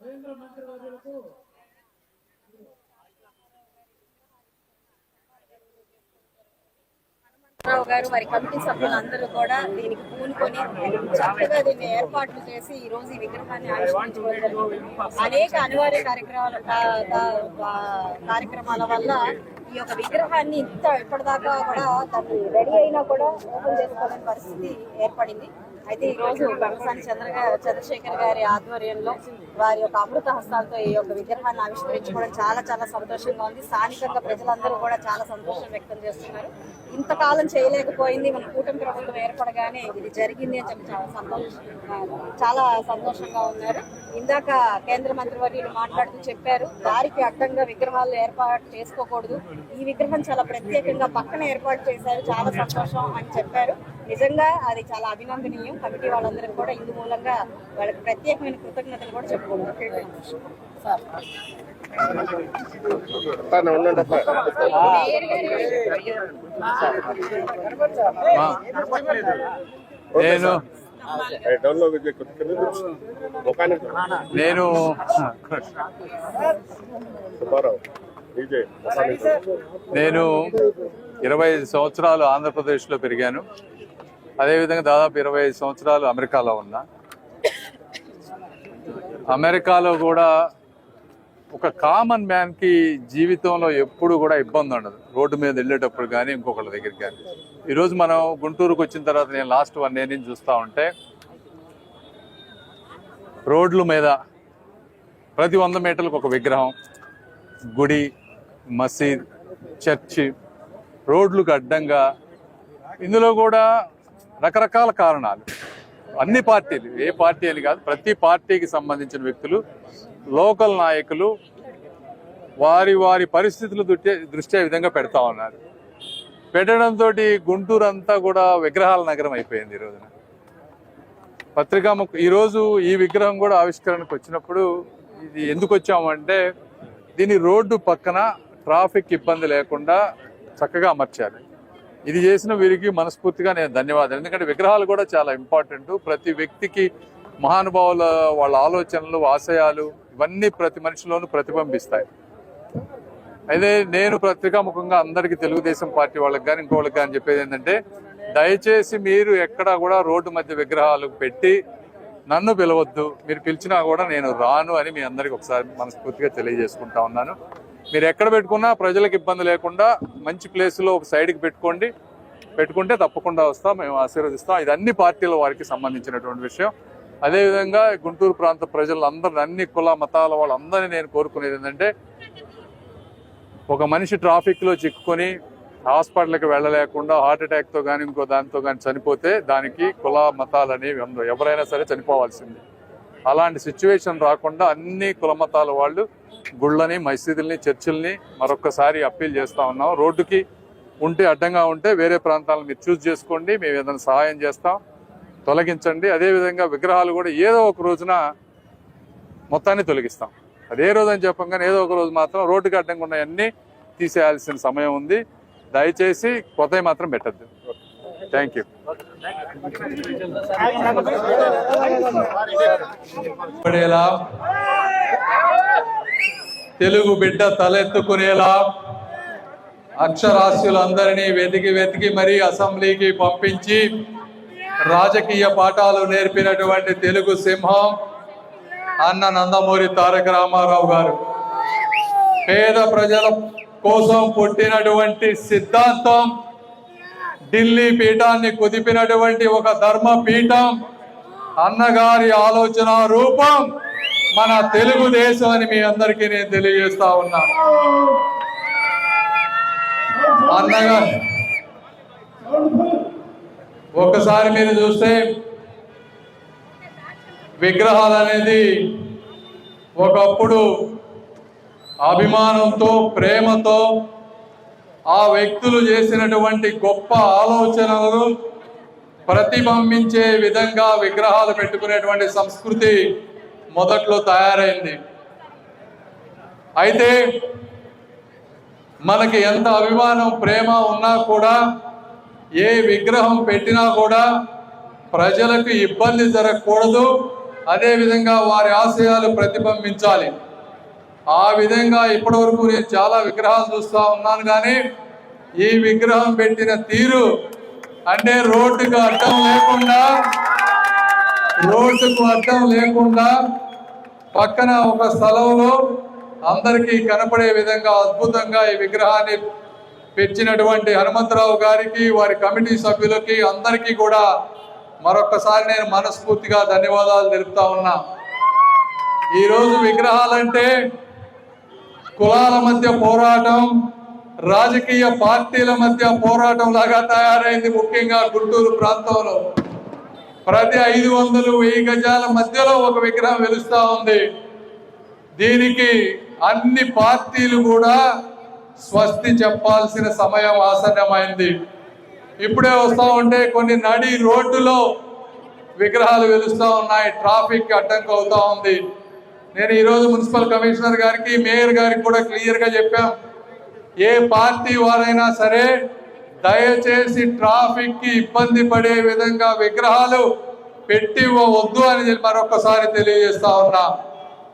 కేంద్ర మంత్రివర్యులకు రావు గారు మరి కమిటీ సభ్యులందరూ కూడా దీనికి పూనుకొని చక్కగా దీన్ని ఏర్పాట్లు చేసి ఈ రోజు ఈ విగ్రహాన్ని ఆవిష్కరించుకోవడం అనేక అనివార్య కార్యక్రమాల కార్యక్రమాల వల్ల ఈ యొక్క విగ్రహాన్ని ఇంత ఇప్పటిదాకా కూడా దాన్ని రెడీ అయినా కూడా ఓపెన్ చేసుకోలేని పరిస్థితి ఏర్పడింది. అయితే ఈ రోజు చంద్ర చంద్రశేఖర్ గారి ఆధ్వర్యంలో వారి యొక్క అమృత హస్తాలతో ఈ యొక్క విగ్రహాన్ని ఆవిష్కరించుకోవడం చాలా చాలా సంతోషంగా ఉంది. స్థానికంగా ప్రజలందరూ కూడా చాలా సంతోషం వ్యక్తం చేస్తున్నారు. ఇంతకాలం చేయలేకపోయింది. మన కూటమి ప్రభుత్వం ఏర్పడగానే ఇది జరిగింది అని చెప్పి చాలా సంతోషం చాలా సంతోషంగా ఉన్నారు. ఇందాక కేంద్ర మంత్రివర్యులు మాట్లాడుతూ చెప్పారు దారికి అడ్డంగా విగ్రహాలు ఏర్పాటు చేసుకోకూడదు. ఈ విగ్రహం చాలా ప్రత్యేకంగా పక్కన ఏర్పాటు చేశారు. చాలా సంతోషం అని చెప్పారు. నిజంగా అది చాలా అభినందనీయం. కమిటీ వాళ్ళందరికీ కూడా ఇందు మూలంగా వాళ్ళకి ప్రత్యేకమైన కృతజ్ఞతలు కూడా గారి నేను నేను ఇరవై ఐదు సంవత్సరాలు ఆంధ్రప్రదేశ్లో పెరిగాను. అదేవిధంగా దాదాపు ఇరవై ఐదు సంవత్సరాలు అమెరికాలో ఉన్నా అమెరికాలో కూడా ఒక కామన్ మ్యాన్కి జీవితంలో ఎప్పుడు కూడా ఇబ్బంది ఉండదు. రోడ్డు మీద వెళ్ళేటప్పుడు కానీ ఇంకొకళ్ళ దగ్గరికి కానీ ఈరోజు మనం గుంటూరుకు వచ్చిన తర్వాత నేను లాస్ట్ వన్ ఇయర్ నుంచి చూస్తూ ఉంటే రోడ్ల మీద ప్రతి వంద మీటర్లకు ఒక విగ్రహం గుడి మసీద్ చర్చి రోడ్లకు అడ్డంగా. ఇందులో కూడా రకరకాల కారణాలు. అన్ని పార్టీలు ఏ పార్టీ అని కాదు ప్రతి పార్టీకి సంబంధించిన వ్యక్తులు లోకల్ నాయకులు వారి వారి పరిస్థితులు దృష్ట్యా విధంగా పెడతా ఉన్నారు. పెట్టడంతో గుంటూరు అంతా కూడా విగ్రహాల నగరం అయిపోయింది ఈ రోజున. పత్రికా ఈరోజు ఈ విగ్రహం కూడా ఆవిష్కరణకు వచ్చినప్పుడు ఇది ఎందుకు వచ్చామంటే దీని రోడ్డు పక్కన ట్రాఫిక్ ఇబ్బంది లేకుండా చక్కగా అమర్చాలి ఇది చేసిన వీరికి మనస్ఫూర్తిగా నేను ధన్యవాదాలు. ఎందుకంటే విగ్రహాలు కూడా చాలా ఇంపార్టెంట్ ప్రతి వ్యక్తికి మహానుభావుల వాళ్ళ ఆలోచనలు ఆశయాలు ఇవన్నీ ప్రతి మనిషిలోనూ ప్రతిబింబిస్తాయి. అయితే నేను పత్రికాముఖంగా అందరికీ తెలుగుదేశం పార్టీ వాళ్ళకి కానీ ఇంకోళ్ళకి కానీ చెప్పేది ఏంటంటే దయచేసి మీరు ఎక్కడా కూడా రోడ్డు మధ్య విగ్రహాలు పెట్టి నన్ను పిలవద్దు. మీరు పిలిచినా కూడా నేను రాను అని మీ అందరికి ఒకసారి మనస్ఫూర్తిగా తెలియజేసుకుంటా ఉన్నాను. మీరు ఎక్కడ పెట్టుకున్నా ప్రజలకు ఇబ్బంది లేకుండా మంచి ప్లేస్లో ఒక సైడ్కి పెట్టుకోండి. పెట్టుకుంటే తప్పకుండా వస్తాం మేము ఆశీర్వదిస్తాం. ఇది అన్ని పార్టీల వారికి సంబంధించినటువంటి విషయం. అదేవిధంగా గుంటూరు ప్రాంత ప్రజలందరిని అన్ని కుల మతాల వాళ్ళందరినీ నేను కోరుకునేది ఏంటంటే ఒక మనిషి ట్రాఫిక్లో చిక్కుకొని హాస్పిటల్కి వెళ్ళలేకుండా హార్ట్ అటాక్తో కానీ ఇంకో దానితో కానీ చనిపోతే దానికి కుల మతాలు అనేవి ఎవరైనా సరే చనిపోవాల్సిందే. అలాంటి సిచ్యువేషన్ రాకుండా అన్ని కులమతాల వాళ్ళు గుళ్ళని మసీదుల్ని చర్చిల్ని మరొక్కసారి అప్పీల్ చేస్తా ఉన్నాం. రోడ్డుకి ఉంటే అడ్డంగా ఉంటే వేరే ప్రాంతాలను మీరు చూస్ చేసుకోండి. మేము ఏదైనా సహాయం చేస్తాం. తొలగించండి. అదేవిధంగా విగ్రహాలు కూడా ఏదో ఒక రోజున మొత్తాన్ని తొలగిస్తాం. అదే రోజు అని చెప్పంగానే ఏదో ఒక రోజు మాత్రం రోడ్డుకి అడ్డంగా ఉన్నాయన్నీ తీసేయాల్సిన సమయం ఉంది. దయచేసి కొత్తవి మాత్రం పెట్టద్దు. థ్యాంక్ యూ పడేలా. తెలుగు బిడ్డ తలెత్తుకునేలా. అక్షరాస్యులందరినీ వెతికి వెతికి మరీ అసెంబ్లీకి పంపించి రాజకీయ పాఠాలు నేర్పినటువంటి తెలుగు సింహం అన్న నందమూరి తారక రామారావు గారు. పేద ప్రజల కోసం పుట్టినటువంటి సిద్ధాంతం ఢిల్లీ పీఠాన్ని కుదిపినటువంటి ఒక ధర్మ పీఠం అన్నగారి ఆలోచన రూపం మన తెలుగుదేశం అని మీ అందరికీ నేను తెలియజేస్తా ఉన్నా. అన్నగా ఒకసారి మీరు చూస్తే విగ్రహాలు అనేది ఒకప్పుడు అభిమానంతో ప్రేమతో ఆ వ్యక్తులు చేసినటువంటి గొప్ప ఆలోచనలను ప్రతిబింబించే విధంగా విగ్రహాలు పెట్టుకునేటువంటి సంస్కృతి మొదట్లో తయారైంది. అయితే మనకి ఎంత అభిమానం ప్రేమ ఉన్నా కూడా ఏ విగ్రహం పెట్టినా కూడా ప్రజలకు ఇబ్బంది జరగకూడదు. అదేవిధంగా వారి ఆశయాలు ప్రతిబింబించాలి. ఆ విధంగా ఇప్పటివరకు నేను చాలా విగ్రహాలు చూస్తూ ఉన్నాను కానీ ఈ విగ్రహం పెట్టిన తీరు అంటే రోడ్డుకు అడ్డం లేకుండా రోడ్డుకు అడ్డం లేకుండా పక్కన ఒక స్థలంలో అందరికీ కనపడే విధంగా అద్భుతంగా ఈ విగ్రహాన్ని పెంచినటువంటి హనుమంతరావు గారికి వారి కమిటీ సభ్యులకి అందరికీ కూడా మరొకసారి నేను మనస్ఫూర్తిగా ధన్యవాదాలు తెలుపుతా ఉన్నా. ఈరోజు విగ్రహాలంటే కులాల మధ్య పోరాటం రాజకీయ పార్టీల మధ్య పోరాటం లాగా తయారైంది ముఖ్యంగా గుంటూరు ప్రాంతంలో. ప్రతి ఐదు వందలు వెయ్యి గజాల మధ్యలో ఒక విగ్రహం వెలుస్తూ ఉంది. దీనికి అన్ని పార్టీలు కూడా స్వస్తి చెప్పాల్సిన సమయం ఆసన్నమైంది. ఇప్పుడే వస్తూ ఉంటే కొన్ని నడి రోడ్డులో విగ్రహాలు వెలుస్తూ ఉన్నాయి. ట్రాఫిక్ అడ్డంకి అవుతా ఉంది. నేను ఈరోజు మున్సిపల్ కమిషనర్ గారికి మేయర్ గారికి కూడా క్లియర్గా చెప్పాం. ఏ పార్టీ వారైనా సరే దయచేసి ట్రాఫిక్కి ఇబ్బంది పడే విధంగా విగ్రహాలు పెట్టి వద్దు అని చెప్పి మరొకసారి తెలియజేస్తా ఉన్నా.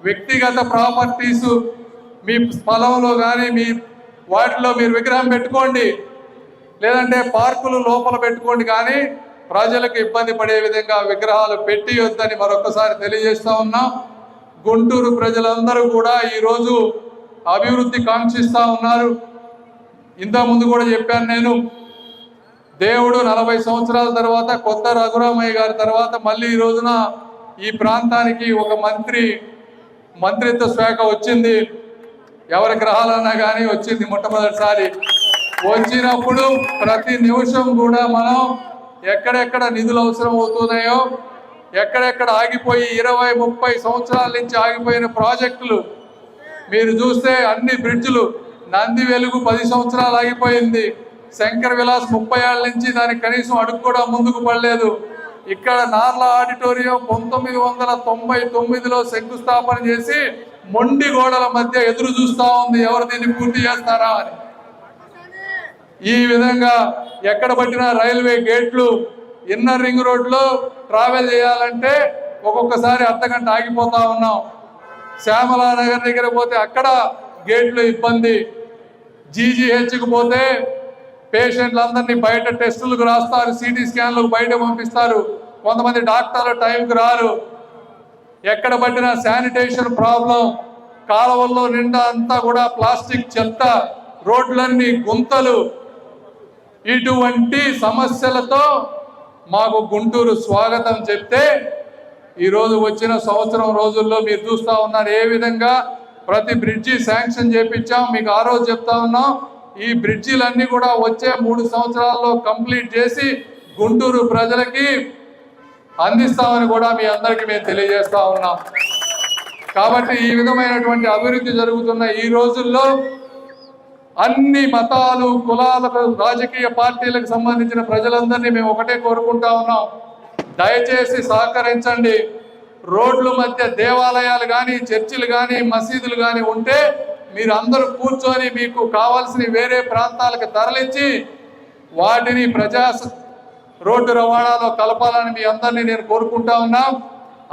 వ్యక్తిగత ప్రాపర్టీస్ మీ స్థలంలో కానీ మీ వాటిలో మీరు విగ్రహం పెట్టుకోండి. లేదంటే పార్కులు లోపల పెట్టుకోండి కానీ ప్రజలకు ఇబ్బంది పడే విధంగా విగ్రహాలు పెట్టి వద్దని మరొకసారి తెలియజేస్తా ఉన్నాం. గుంటూరు ప్రజలందరూ కూడా ఈరోజు అభివృద్ధి కాంక్షిస్తూ ఉన్నారు. ఇంతకుముందు ముందు కూడా చెప్పాను నేను దేవుడు నలభై సంవత్సరాల తర్వాత కొత్త రఘురామయ్య గారి తర్వాత మళ్ళీ ఈ రోజున ఈ ప్రాంతానికి ఒక మంత్రి మంత్రిత్వ శాఖ వచ్చింది. ఎవరి గ్రహాలన్నా కానీ వచ్చింది మొట్టమొదటిసారి. వచ్చినప్పుడు ప్రతి నిమిషం కూడా మనం ఎక్కడెక్కడ నిధులు అవసరం అవుతున్నాయో ఎక్కడెక్కడ ఆగిపోయి ఇరవై ముప్పై సంవత్సరాల నుంచి ఆగిపోయిన ప్రాజెక్టులు మీరు చూస్తే అన్ని బ్రిడ్జ్లు నంది వెలుగు పది సంవత్సరాలు ఆగిపోయింది. శంకర్ విలాస్ ముప్పై ఏళ్ళ నుంచి దానికి కనీసం అడుగు కూడా ముందుకు పడలేదు. ఇక్కడ నార్ల ఆడిటోరియం పంతొమ్మిది వందల తొంభై తొమ్మిదిలో శంకుస్థాపన చేసి మొండి గోడల మధ్య ఎదురు చూస్తూ ఉంది. ఎవరు దీన్ని పూర్తి చేస్తారా అని. ఈ విధంగా ఎక్కడ పట్టిన రైల్వే గేట్లు ఇన్నర్ రింగ్ రోడ్లో ట్రావెల్ చేయాలంటే ఒక్కొక్కసారి అర్ధగంట ఆగిపోతా ఉన్నాం. శ్యామలా నగర్ దగ్గర పోతే అక్కడ గేట్లు ఇబ్బంది. జీజీహెచ్కి పోతే పేషెంట్లందరినీ బయట టెస్టులకు రాస్తారు సిటీ స్కాన్లకు బయట పంపిస్తారు. కొంతమంది డాక్టర్లు టైంకి రారు. ఎక్కడ పట్టిన శానిటేషన్ ప్రాబ్లం కాలువల్లో నిండా అంతా కూడా ప్లాస్టిక్ చెత్త రోడ్లన్నీ గుంతలు. ఇటువంటి సమస్యలతో మాకు గుంటూరు స్వాగతం చెప్తే ఈరోజు వచ్చిన సంవత్సరం రోజుల్లో మీరు చూస్తూ ఉన్నారు ఏ విధంగా ప్రతి బ్రిడ్జి శాంక్షన్ చేపించాం. మీకు ఆ రోజు చెప్తా ఉన్నాం. ఈ బ్రిడ్జిలన్నీ కూడా వచ్చే మూడు సంవత్సరాల్లో కంప్లీట్ చేసి గుంటూరు ప్రజలకి అందిస్తామని కూడా మీ అందరికీ మేము తెలియజేస్తా ఉన్నాం. కాబట్టి ఈ విధమైనటువంటి అభివృద్ధి జరుగుతున్న ఈ రోజుల్లో అన్ని మతాలు కులాలకు రాజకీయ పార్టీలకు సంబంధించిన ప్రజలందరినీ మేము ఒకటే కోరుకుంటా ఉన్నాం. దయచేసి సహకరించండి. రోడ్ల మధ్య దేవాలయాలు కానీ చర్చిలు కానీ మసీదులు కానీ ఉంటే మీరు అందరూ కూర్చొని మీకు కావాల్సిన వేరే ప్రాంతాలకు తరలించి వాటిని ప్రజా రోడ్డు రవాణాలో కలపాలని మీ అందరినీ నేను కోరుకుంటా ఉన్నాం.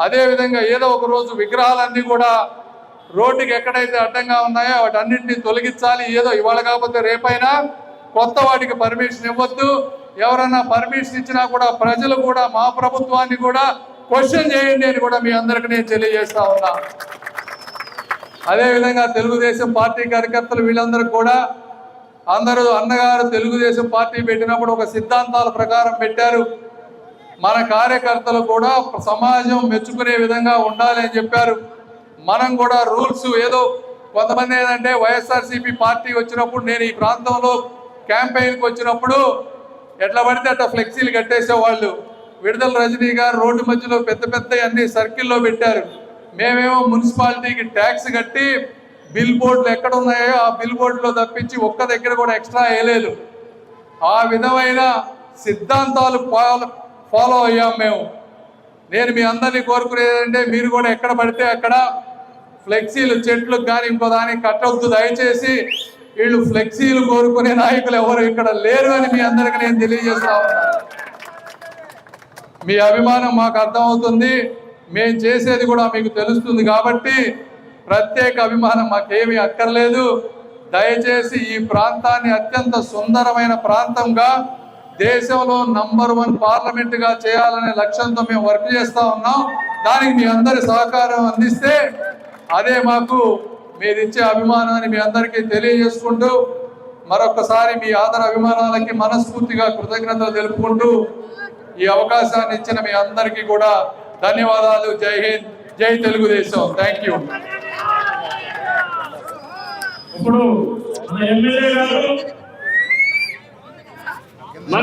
అదేవిధంగా ఏదో ఒక రోజు విగ్రహాలన్నీ కూడా రోడ్డుకి ఎక్కడైతే అడ్డంగా ఉన్నాయో వాటి అన్నింటినీ తొలగించాలి. ఏదో ఇవాళ కాకపోతే రేపైనా కొత్త వాటికి పర్మిషన్ ఇవ్వద్దు. ఎవరైనా పర్మిషన్ ఇచ్చినా కూడా ప్రజలు కూడా మా ప్రభుత్వాన్ని కూడా క్వశ్చన్ చేయండి అని కూడా మీ అందరికి నేను తెలియజేస్తా ఉన్నా. అదేవిధంగా తెలుగుదేశం పార్టీ కార్యకర్తలు వీళ్ళందరూ కూడా అందరూ అన్నగారు తెలుగుదేశం పార్టీ పెట్టినప్పుడు ఒక సిద్ధాంతాల ప్రకారం పెట్టారు. మన కార్యకర్తలు కూడా సమాజం మెచ్చుకునే విధంగా ఉండాలి అని చెప్పారు. మనం కూడా రూల్స్ ఏదో కొంతమంది ఏంటంటే వైఎస్ఆర్సీపీ పార్టీ వచ్చినప్పుడు నేను ఈ ప్రాంతంలో క్యాంపెయిన్కి వచ్చినప్పుడు ఎట్లా పడితే అట్లా ఫ్లెక్సీలు కట్టేసేవాళ్ళు. విడుదల రజనీ గారు రోడ్డు మధ్యలో పెద్ద పెద్ద అన్ని సర్కిల్లో పెట్టారు. మేమేమో మున్సిపాలిటీకి ట్యాక్స్ కట్టి బిల్ బోర్డులు ఎక్కడ ఉన్నాయో ఆ బిల్ బోర్డులో తప్పించి ఒక్క దగ్గర కూడా ఎక్స్ట్రా వేయలేదు. ఆ విధమైన సిద్ధాంతాలు ఫాలో ఫాలో అయ్యాం మేము. నేను మీ అందరినీ కోరుకునేది మీరు కూడా ఎక్కడ పడితే అక్కడ ఫ్లెక్సీలు చెట్లకు కానీ ఇంకో దానికి కట్టవద్దు దయచేసి వీళ్ళు ఫ్లెక్సీలు కోరుకునే నాయకులు ఎవరు ఇక్కడ లేరు అని మీ అందరికి నేను తెలియజేస్తా ఉన్నాను మీ అభిమానం మాకు అర్థమవుతుంది. మేము చేసేది కూడా మీకు తెలుస్తుంది కాబట్టి ప్రత్యేక అభిమానం మాకేమీ అక్కర్లేదు. దయచేసి ఈ ప్రాంతాన్ని అత్యంత సుందరమైన ప్రాంతంగా దేశంలో నంబర్ వన్ పార్లమెంటుగా చేయాలనే లక్ష్యంతో మేము వర్క్ చేస్తూ ఉన్నాం. దానికి మీ అందరి సహకారం అందిస్తే అదే మాకు మీరు ఇచ్చే అభిమానాన్ని మీ అందరికీ తెలియజేసుకుంటూ మరొకసారి మీ ఆదర అభిమానాలకి మనస్ఫూర్తిగా కృతజ్ఞతలు తెలుపుకుంటూ ఈ అవకాశాన్ని ఇచ్చిన మీ అందరికీ కూడా ధన్యవాదాలు. జై హింద్ జై తెలుగుదేశం. థ్యాంక్ యూ ఇప్పుడు ఎమ్మెల్యే గారు